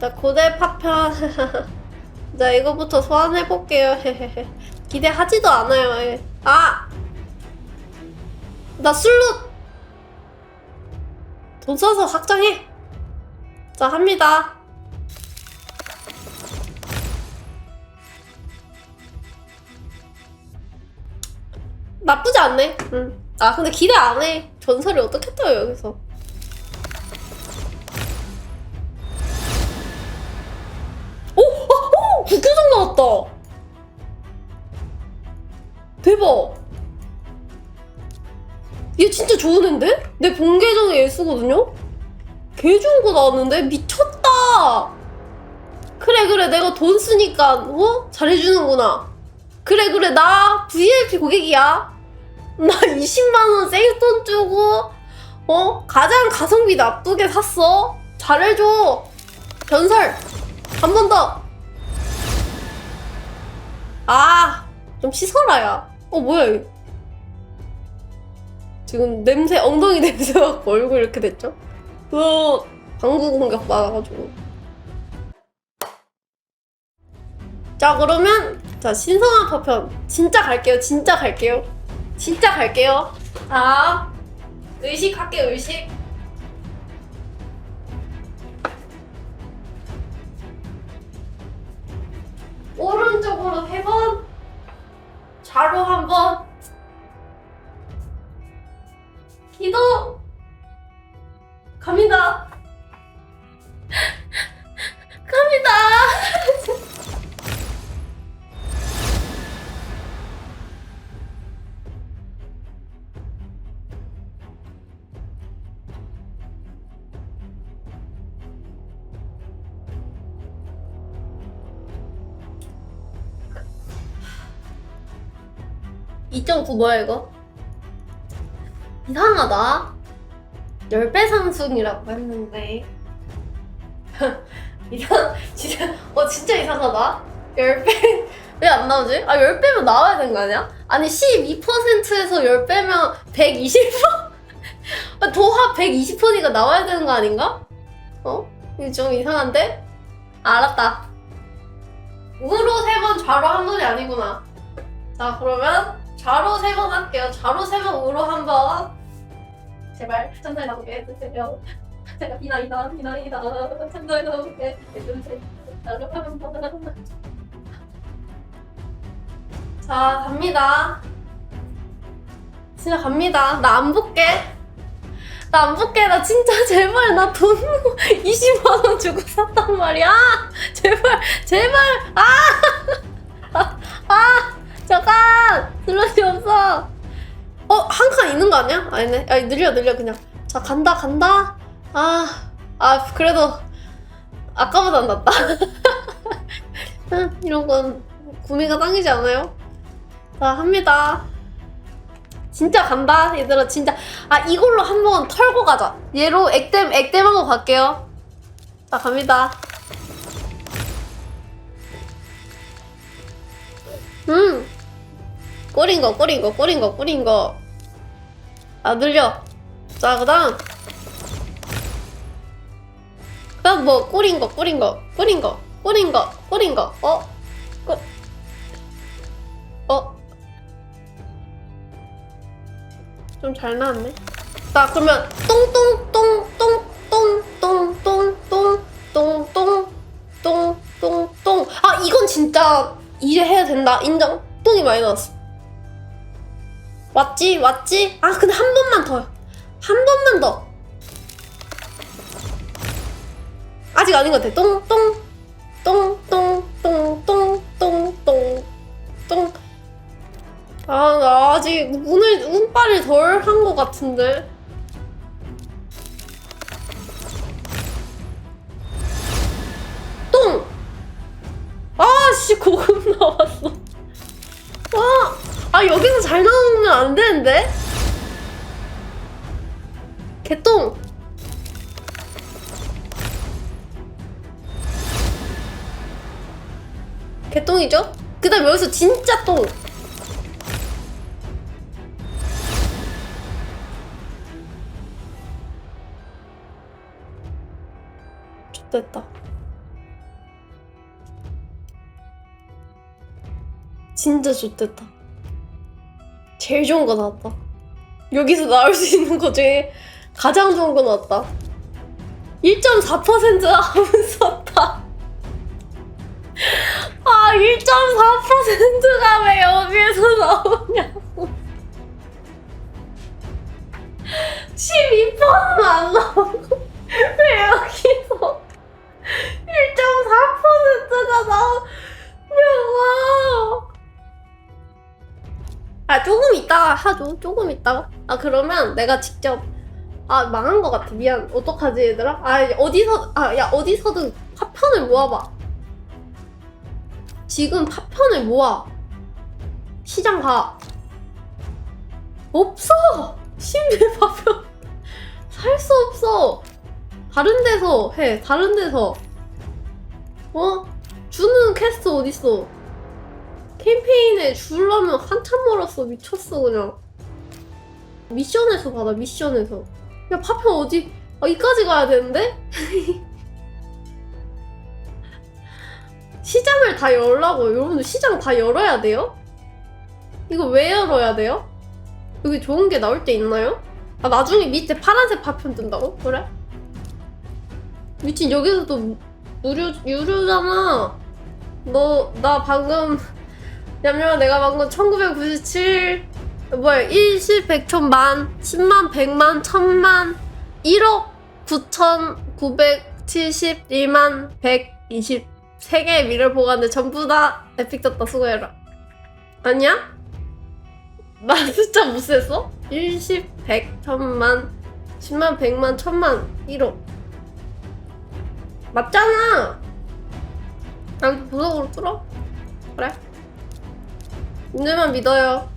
나 고대 파편. 나 이거부터 소환해볼게요. 기대하지도 않아요. 예. 아! 나 술로 돈 써서 확장해. 자, 합니다. 나쁘지 않네. 응. 아, 근데 기대 안 해. 전설이 어떻게 떠요, 여기서. 대박! 얘 진짜 좋은 앤데? 내 본계정의 예수거든요? 개 좋은 거 나왔는데? 미쳤다! 그래, 그래, 내가 돈 쓰니까, 어? 잘해주는구나. 그래, 그래, 나 VIP 고객이야. 나 20만원 세이돈 주고, 어? 가장 가성비 나쁘게 샀어. 잘해줘. 변설. 한 번 더. 아, 좀 씻어라, 야. 어, 뭐야. 지금 냄새, 엉덩이 냄새 맡고 얼굴 이렇게 됐죠? 으, 방구 공격 받아가지고. 자, 그러면, 자, 신성한 파편. 진짜 갈게요, 진짜 갈게요. 진짜 갈게요. 자, 의식할게요, 의식. 오른쪽으로 세 번, 좌로 한 번, (2.9) 뭐야 이거 이상하다 10배 상승이라고 했는데 이상 진짜 어 진짜 이상하다 10배 왜 안 나오지? 아 10배면 나와야 되는 거 아니야? 아니 12%에서 10배면 120%? 아, 도합 120%니까 나와야 되는 거 아닌가? 어? 이거 좀 이상한데? 아, 알았다 우로 세 번 좌로 한 번이 아니구나 자 그러면 좌로 세 번 할게요 좌로 세 번 우로 한 번 제발 천사에 나오게 해주세요. 제가 비나이다 비나이다 천사에 나오게 해주세요. 자 갑니다. 진짜 갑니다. 나 안 볼게. 나 안 볼게. 나 진짜 제발 나 돈 20만 원 주고 샀단 말이야. 제발 제발 아! 아! 있는 거 아니야? 아니네. 야, 늘려, 늘려, 그냥. 자, 간다, 간다. 아, 아, 그래도, 아까보단 낫다. 응, 이런 건 구미가 당기지 않아요? 자, 합니다. 진짜 간다, 얘들아, 진짜. 아, 이걸로 한번 털고 가자. 얘로 액땜, 액땜하고 갈게요. 자, 갑니다. 음. 꼬린 거, 꼬린 거, 꼬린 거, 꼬린 거. 아, 늘려. 자, 그 다음. 그 다음 뭐, 꼬린 거, 꼬린 거, 꼬린 거, 꼬린 거, 꼬린 거, 어? 꼬... 어? 좀 잘 나왔네. 자, 그러면, 똥, 똥, 똥, 똥, 똥, 똥, 똥, 똥, 똥, 똥, 똥, 똥, 똥. 아, 이건 진짜 이제 해야 된다. 인정. 똥이 많이 나왔어. 왔지? 왔지? 아 근데 한 번만 더. 한 번만 더. 아직 아닌 것 같아. 똥똥 똥똥똥똥똥똥똥똥 아, 나 아직 오늘 운빨을 덜한 것 같은데. 똥! 아씨, 고급 나왔어. 와! 아, 여기서 잘 나온 오면 안 되는데? 개똥! 개똥이죠? 그 다음 여기서 진짜 똥! 좋됐다. 진짜 좋됐다. 제일 좋은 거 나왔다. 여기서 나올 수 있는 거 중에 가장 좋은 거 나왔다. 1.4%가 하면서 다. 아, 1.4%가 왜 여기에서 나오냐고. 12%는 안 나오고. 왜 여기서 1.4%가 나오냐고. 아, 조금 있다가 하죠. 조금 있다가. 아, 그러면 내가 직접. 아, 망한 것 같아. 미안. 어떡하지, 얘들아? 아, 어디서, 아, 야, 어디서든 파편을 모아봐. 지금 파편을 모아. 시장 가. 없어! 신비 파편. 살 수 없어. 다른 데서 해. 다른 데서. 어? 주는 퀘스트 어딨어? 캠페인에 주려면 한참 멀었어. 미쳤어, 그냥. 미션에서 받아, 미션에서. 야, 파편 어디? 아, 이까지 가야 되는데? 시장을 다 열라고요. 여러분들 시장 다 열어야 돼요? 이거 왜 열어야 돼요? 여기 좋은 게 나올 때 있나요? 아, 나중에 밑에 파란색 파편 뜬다고? 그래? 미친, 여기서도 무료, 유료잖아. 너, 나 방금, 냠냠아, 내가 방금 1997, 뭐야, 1, 10, 100, 1000만, 10만, 100만, 1000만, 1억 9,971만 123개의 미를 보관데 전부 다 에픽 떴다 수고해라. 아니야? 나 숫자 못 셌어? 1, 10, 100, 1000만, 10만, 100만, 1000만, 1억. 맞잖아! 난 보석으로 뚫어? 그래? 님들만 믿어요.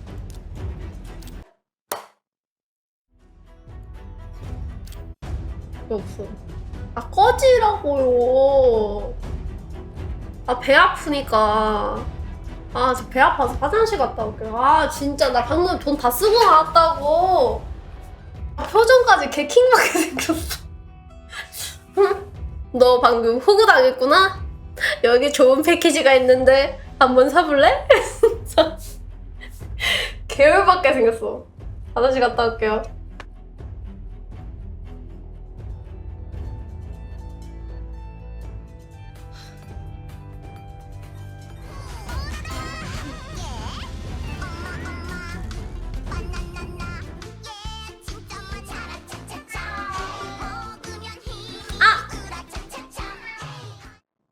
왜 없어? 아 꺼지라고요. 아 배 아프니까. 아 저 배 아파서 화장실 갔다 올게요. 아 진짜 나 방금 돈 다 쓰고 나왔다고. 아, 표정까지 개킹받게 생겼어. 너 방금 호구 당했구나? 여기 좋은 패키지가 있는데 한번 사볼래? 진짜 개울받게 생겼어. 화장실 갔다 올게요.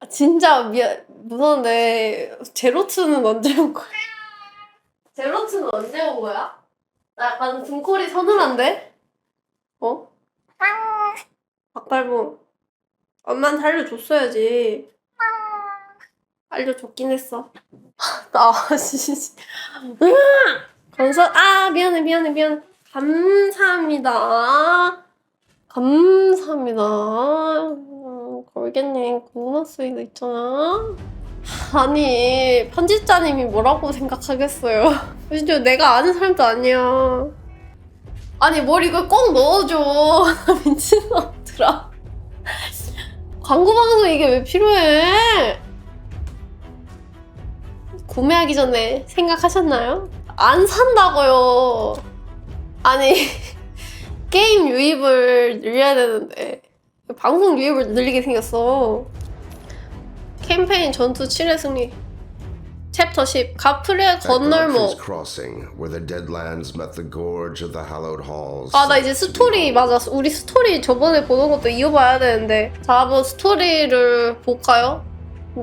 아, 진짜 미안 무서운데 제로투는 언제 온 거야? 제로투는 언제 온 거야? 나 약간 등골이 서늘한데? 어? 박달봉 엄마한테 알려줬어야지. 알려줬긴 했어. 나 진짜. 건설 아 미안해 미안해 미안해. 감사합니다. 감사합니다. 음, 걸겠네. 고마스이도 있잖아 아니 편집자님이 뭐라고 생각하겠어요? 진짜 내가 아는 사람도 아니야. 아니 뭘 이걸 꼭 넣어줘. 나 미친놈들아. 광고 방송 이게 왜 필요해? 구매하기 전에 생각하셨나요? 안 산다고요. 아니 게임 유입을 늘려야 되는데. 방송 유입을 늘리게 생겼어 캠페인 전투 7회 승리 챕터 10 가프리의 건널목. 아 나 이제 스토리 맞아 우리 스토리 저번에 보던 것도 이어봐야 되는데 자 한번 스토리를 볼까요?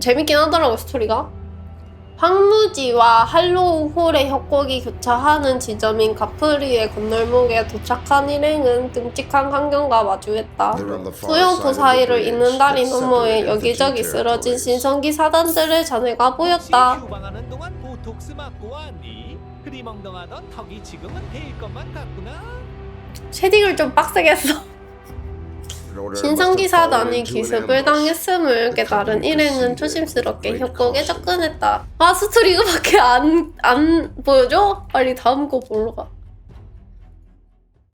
재밌긴 하더라고 스토리가 황무지와 할로우홀의 협곡이 교차하는 지점인 가프리의 건널목에 도착한 일행은 끔찍한 환경과 마주했다 소형포 사이를 잇는 다리 너머에 여기저기 쓰러진. 신성기 사단들의 잔해가 보였다. 쉐딩을 좀 빡세게 했어 신성기 must have fallen 사단이 into an 기습을. 당했음을 깨달은 일행은 조심스럽게 협곡에 접근했다. 아 스토리 이거밖에 안, 안 보여줘? 빨리 다음 거 보러 가.